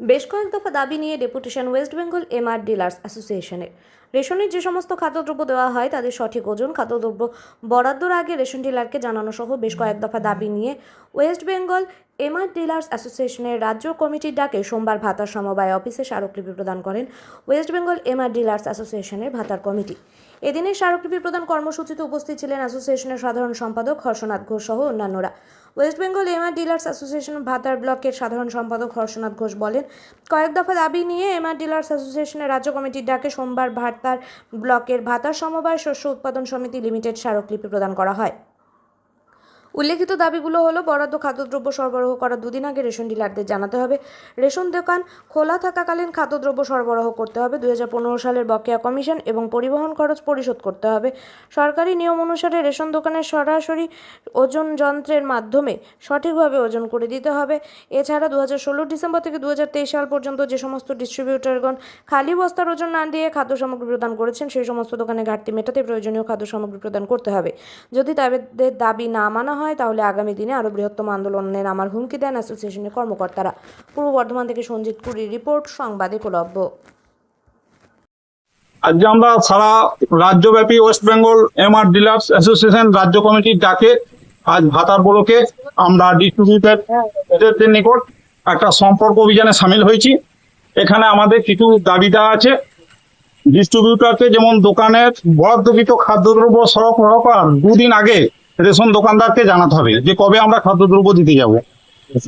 বেশ কয়েক দফা দাবি নিয়ে deputation West Bengal MR dealers অ্যাসোসিয়েশনের। রেশনের যে সমস্ত খাদ্যদ্রব্য দেওয়া হয়, তাদের সঠিক ওজন, খাদ্যদ্রব্য বরাদ্দর আগে রেশন ডিলারকে জানানো সহ বেশ কয়েক দফা দাবি নিয়ে ওয়েস্ট বেঙ্গল এমআর ডিলার্স অ্যাসোসিয়েশনের রাজ্য কমিটির ডাকে সোমবার ভাতার সমবায় অফিসে স্মারকলিপি প্রদান করেন ওয়েস্ট বেঙ্গল এমআর ডিলার্স অ্যাসোসিয়েশনের ভাতার কমিটি। এদিনে স্মারকলিপি প্রদান কর্মসূচিতে উপস্থিত ছিলেন অ্যাসোসিয়েশনের সাধারণ সম্পাদক হর্ষনাথ ঘোষ সহ অন্যান্যরা। West Bengal MR dealers association Bhatar ব্লকের সাধারণ সম্পাদক হর্ষনাথ ঘোষ বলেন, কয়েক দফা দাবি নিয়ে এমআর ডিলার্স অ্যাসোসিয়েশনের রাজ্য কমিটির ডাকে সোমবার ভাতার ব্লকের ভাতার সমবায় শস্য উৎপাদন সমিতি লিমিটেড স্মারকলিপি প্রদান করা হয়। উল্লেখিত দাবিগুলো হলো, বরাদ্দ খাদ্যদ্রব্য সরবরাহ করার দুদিন আগে রেশন ডিলারদের জানাতে হবে, রেশন দোকান খোলা থাকাকালীন খাদ্যদ্রব্য সরবরাহ করতে হবে দু হাজার পনেরো সালের বকেয়া কমিশন এবং পরিবহন খরচ পরিশোধ করতে হবে। সরকারি নিয়ম অনুসারে রেশন দোকানের সরাসরি ওজন যন্ত্রের মাধ্যমে সঠিকভাবে ওজন করে দিতে হবে। এছাড়া দু হাজার ষোলো ডিসেম্বর থেকে দু হাজার তেইশ সাল পর্যন্ত যে সমস্ত ডিস্ট্রিবিউটরগণ খালি বস্তার ওজন না দিয়ে খাদ্য সামগ্রী প্রদান করেছেন, সেই সমস্ত দোকানে ঘাটতি মেটাতে প্রয়োজনীয় খাদ্য সামগ্রী প্রদান করতে হবে। যদি তাদের দাবি না মানা হয় তাহলে আগামী দিনে আরও বৃহত্তম আন্দোলনে নামার হুমকি দেন অ্যাসোসিয়েশনের কর্মকর্তারা। পূর্ব বর্ধমান থেকে সঞ্জিত পুরী রিপোর্ট, সংবাদ একলব্য আজকে আমরা সারা রাজ্যব্যাপী West Bengal MR dealers association রাজ্য কমিটির ডাকে আজ ভাতার বলকে আমরা ডিস্ট্রিবিউটারদের নিকট একটা সম্পর্ক অভিযানে সামিল হয়েছি। এখানে আমাদের কিছু দাবি দেওয়া আছে। ডিস্ট্রিবিউটারকে যেমন দোকানের বরাদ্দকৃত খাদ্যদ্রব্য সরবরাহ করার দুদিন আগে রেশন দোকানদারকে জানাতে হবে যে কবে আমরা খাদ্যদ্রব্য দিতে যাব।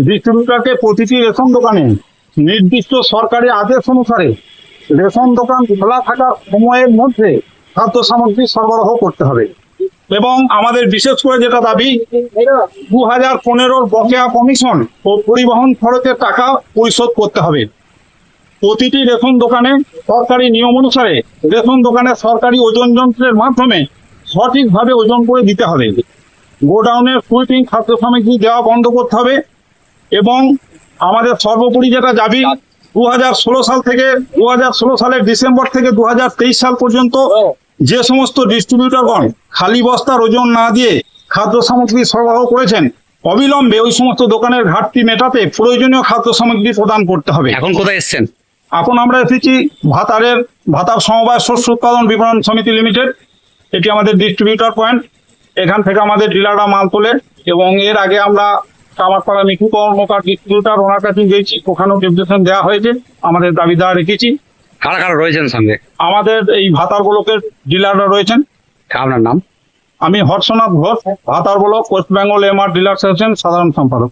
ডিস্ট্রিবিউটারকে প্রতিটি রেশন দোকানে নির্দিষ্ট সরকারি আদেশ অনুসারে রেশন দোকান খোলা থাকার সময়ের মধ্যে খাদ্য সামগ্রী সরবরাহ করতে হবে। এবং আমাদের বিশেষ করে যেটা দাবি দু হাজার পনেরোর বকেয়া কমিশন ও পরিবহন খরচের টাকা পরিশোধ করতে হবে। প্রতিটি রেশন দোকানে সরকারি নিয়ম অনুসারে রেশন দোকানে সরকারি ওজন যন্ত্রের মাধ্যমে সঠিকভাবে ওজন করে দিতে হবে। গোডাউনের সুইপিং খাদ্য সামগ্রী দেওয়া বন্ধ করতে হবে এবং আমাদের সর্বোপরি যেটা দাবি দু সাল থেকে দু হাজার ষোলো সালের ডিসেম্বর থেকে দু হাজার তেইশ সাল পর্যন্ত যে সমস্ত ডিস্ট্রিবিউটরগণ খালি বস্তার ওজন না দিয়ে খাদ্য সামগ্রী সরবরাহ করেছেন অবিলম্বে ওই সমস্ত দোকানের ঘাটতি মেটাতে প্রয়োজনীয় খাদ্য সামগ্রী প্রদান করতে হবে। এখন কোথায় এসছেন? এখন আমরা এসেছি ভাতারের ভাতার সমবায় শস্য উৎপাদন বিপণন সমিতি লিমিটেড এটি আমাদের ডিস্ট্রিবিউটর পয়েন্ট এখান থেকে আমাদের ডিলাররা মাল তোলে এবং এর আগে আমরা কামারপাড়া মিঠু কর্মকার ডিস্ট্রিবিউটার ওনার কাছে গিয়েছি ওখানেও ডেপুটেশন দেওয়া হয়েছে আমাদের দাবি দেওয়া রেখেছি। কারা কারা রয়েছেন সঙ্গে? আমাদের এই ভাতার ব্লকের ডিলাররা রয়েছেন। আপনার নাম? আমি Harshanath Ghosh Bhatar block West Bengal MR dealer সাধারণ সম্পাদক।